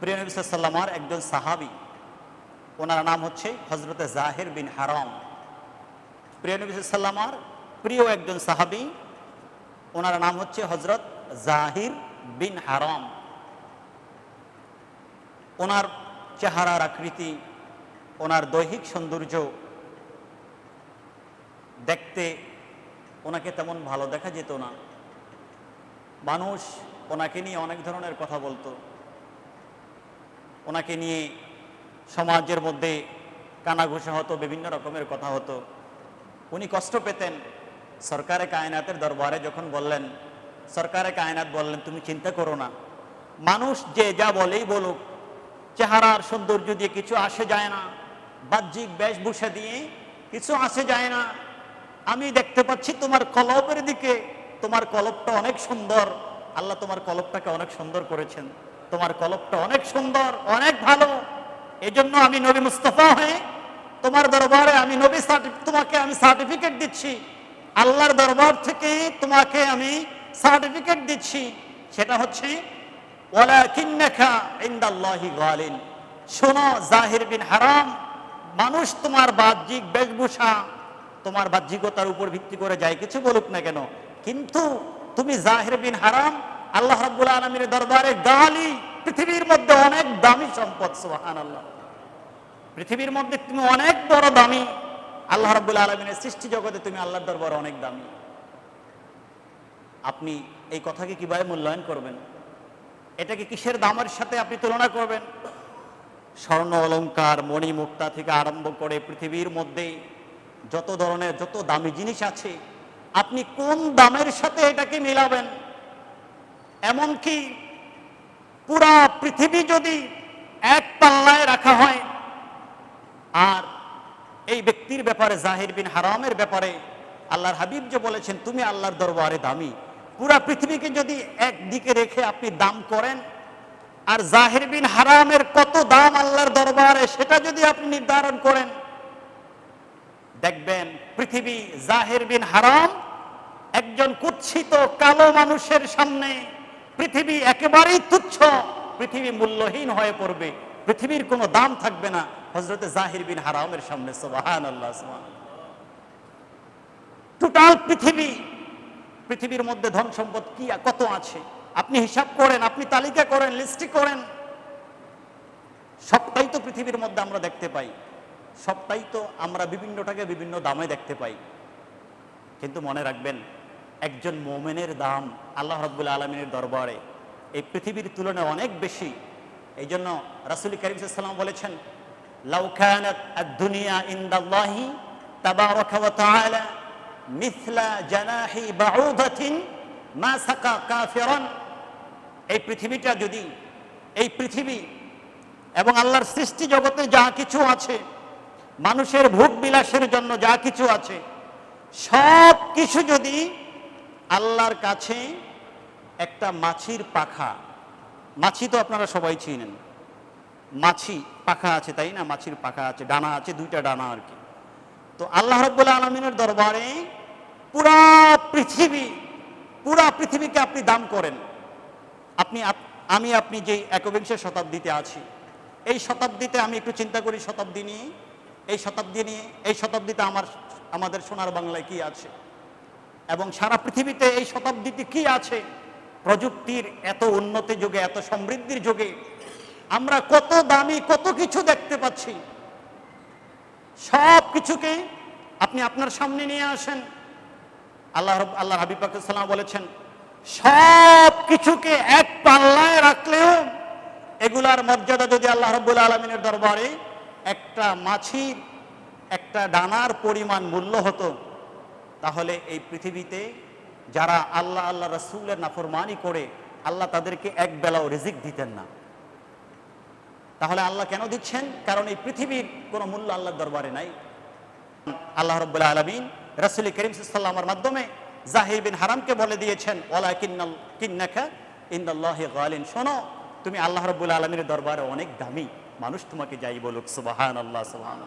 প্রিয় নবী সাল্লামার একজন সাহাবি, ওনার নাম হচ্ছে হজরতে জাহির বিন হারাম। প্রিয় নবী সাল্লামার প্রিয় একজন সাহাবি, ওনার নাম হচ্ছে হজরত জাহির বিন হারাম। ওনার চেহারার আকৃতি, ওনার দৈহিক সৌন্দর্য দেখতে ওনাকে তেমন ভালো দেখা যেত না। মানুষ ওনাকে নিয়ে অনেক ধরনের কথা বলতো। ওনাকে নিয়ে সমাজের মধ্যে কানাঘুষা হতো, বিভিন্ন রকমের কথা হতো। উনি কষ্ট পেতেন সরকারে কায়নাতের দরবারে যখন বললেন, সরকারে কায়নাত বললেন, তুমি চিন্তা করো না। মানুষ যে যা বলেই বলুক, চেহারার সৌন্দর্য দিয়ে কিছু আসে যায় না। বাহ্যিক বেশভূষা দিয়ে কিছু আসে যায় না। আমি দেখতে পাচ্ছি তোমার কলবের দিকে, তোমার কলবটা অনেক সুন্দর। আল্লাহ তোমার কলবটাকে অনেক সুন্দর করেছেন। তোমার কলবটা অনেক সুন্দর, অনেক ভালো। এজন্য আমি নবী মুস্তফা হয়ে তোমার দরবারে আমি নবী তোমাকে আমি সার্টিফিকেট দিচ্ছি। আল্লাহর দরবার থেকে তোমাকে আমি সার্টিফিকেট দিচ্ছি। সেটা হচ্ছে শোনো, জাহির বিন হারাম, মানুষ তোমার বাহ্যিক বেশভূষা, তোমার বাহ্যিকতার উপর ভিত্তি করে যায় কিছু বলুক না কেন। কিন্তু তুমি জাহির বিন হারাম আল্লাহ রাব্বুল আলমীর দরবারে গালি, পৃথিবীর মধ্যে অনেক দামি সম্পদ সুবাহান আল্লাহ পৃথিবীর মধ্যে তুমি অনেক বড় দামি। আল্লাহ রাব্বুল আলমিনের সৃষ্টি জগতে তুমি আল্লাহর দরবারে অনেক দামি। আপনি এই কথাকে কীভাবে মূল্যায়ন করবেন? এটাকে কিসের দামের সাথে আপনি তুলনা করবেন? স্বর্ণ অলংকার মণি মুক্তা থেকে আরম্ভ করে পৃথিবীর মধ্যে যত ধরনের যত দামি জিনিস আছে, আপনি কোন দামের সাথে এটাকে মিলাবেন? এমনকি পুরা পৃথিবী যদি এক পাল্লায় রাখা হয়, আর এই ব্যক্তির ব্যাপারে, জাহির বিন হারামের ব্যাপারে আল্লাহর হাবিব যে বলেছেন, তুমি আল্লাহর দরবারে দামি। পুরা পৃথিবীকে যদি একদিকে রেখে আপনি দাম করেন, আর জাহির বিন হারামের কত দাম আল্লাহর দরবারে, সেটা যদি আপনি নির্ধারণ করেন, দেখবেন পৃথিবী জাহির বিন হারাম একজন কুৎসিত কালো মানুষের সামনে পৃথিবী একেবারেই তুচ্ছ, পৃথিবী মূল্যহীন হয়ে পড়বে, পৃথিবীর কোনো দাম থাকবে না। হজরতে জাহির বিন হারামের সামনে সোবাহান টোটাল পৃথিবী, পৃথিবীর মধ্যে ধন সম্পদ কি, কত আছে? আপনি হিসাব করেন, আপনি তালিকা করেন লিস্টি করেন। সবটাই তো পৃথিবীর মধ্যে আমরা দেখতে পাই। সবটাই তো আমরা বিভিন্নটাকে বিভিন্ন দামে দেখতে পাই। কিন্তু মনে রাখবেন একজন মোমেনের দাম আল্লাহ রব্বুল আলমিনের দরবারে এই পৃথিবীর তুলনায় অনেক বেশি। এই জন্য রাসুল করিম সাল্লাম বলেছেন লাউখানাত দুনিয়া ইন্দাল্লাহি তাবারাকা ওয়া তাআলা মিথলা জানাহি বাউদাতিন মা সাকা কাফিরান। এই পৃথিবীটা যদি, এই পৃথিবী এবং আল্লাহর সৃষ্টি জগতে যা কিছু আছে, মানুষের ভোগ বিলাসের জন্য যা কিছু আছে সব কিছু যদি আল্লাহর কাছে একটা মাছির পাখা। মাছি তো আপনারা সবাই চিনেন। মাছি পাখা আছে, তাই না? মাছির পাখা আছে, ডানা আছে, দুইটা ডানা আর কি। তো আল্লাহ রব্বুল আলমিনের দরবারে পুরা পৃথিবী, পুরা পৃথিবীকে আপনি দাম করেন। আপনি আমি আপনি যে একবিংশ শতাব্দীতে আছি, এই শতাব্দীতে আমি একটু চিন্তা করি শতাব্দী নিয়ে। এই শতাব্দী নিয়ে, এই শতাব্দীতে আমার, আমাদের সোনার বাংলায় কি আছে? এবং সারা পৃথিবীতে এই শতাব্দীতে কি আছে? প্রযুক্তির এত উন্নতি যুগে, এত সমৃদ্ধির যুগে আমরা কত দামি কত কিছু দেখতে পাচ্ছি। সব কিছুকে আপনি আপনার সামনে নিয়ে আসেন। আল্লাহ আল্লাহ হাবিব সাল্লাম বলেছেন, সব কিছুকে এক পাল্লায় রাখলেও এগুলার মর্যাদা যদি আল্লাহ রব্বুল আলমিনের দরবারে একটা মাছির, একটা ডানার পরিমাণ মূল্য হতো তাহলে এই পৃথিবীতে যারা আল্লাহ আল্লাহ রসুলের নাফরমানি করে, আল্লাহ তাদেরকে এক বেলাও রিজিক দিতেন না। তাহলে আল্লাহ কেন দিচ্ছেন? কারণ এই পৃথিবীর কোনো মূল্য আল্লাহর দরবারে নাই। আল্লাহ রব্বুল্লাহ আলমিন রসুল করিম সাল্লামের মাধ্যমে জাহির বিন হারামকে বলে দিয়েছেন ওলা কিন্নাল কিন্নাকা ইন্দাল্লাহি গালিন। শোনো, তুমি আল্লাহ রব্বুল আলমীর দরবারে অনেক দামি। মানুষ তোমাকে যাই বলুক সুবাহান আল্লাহ সুবাহান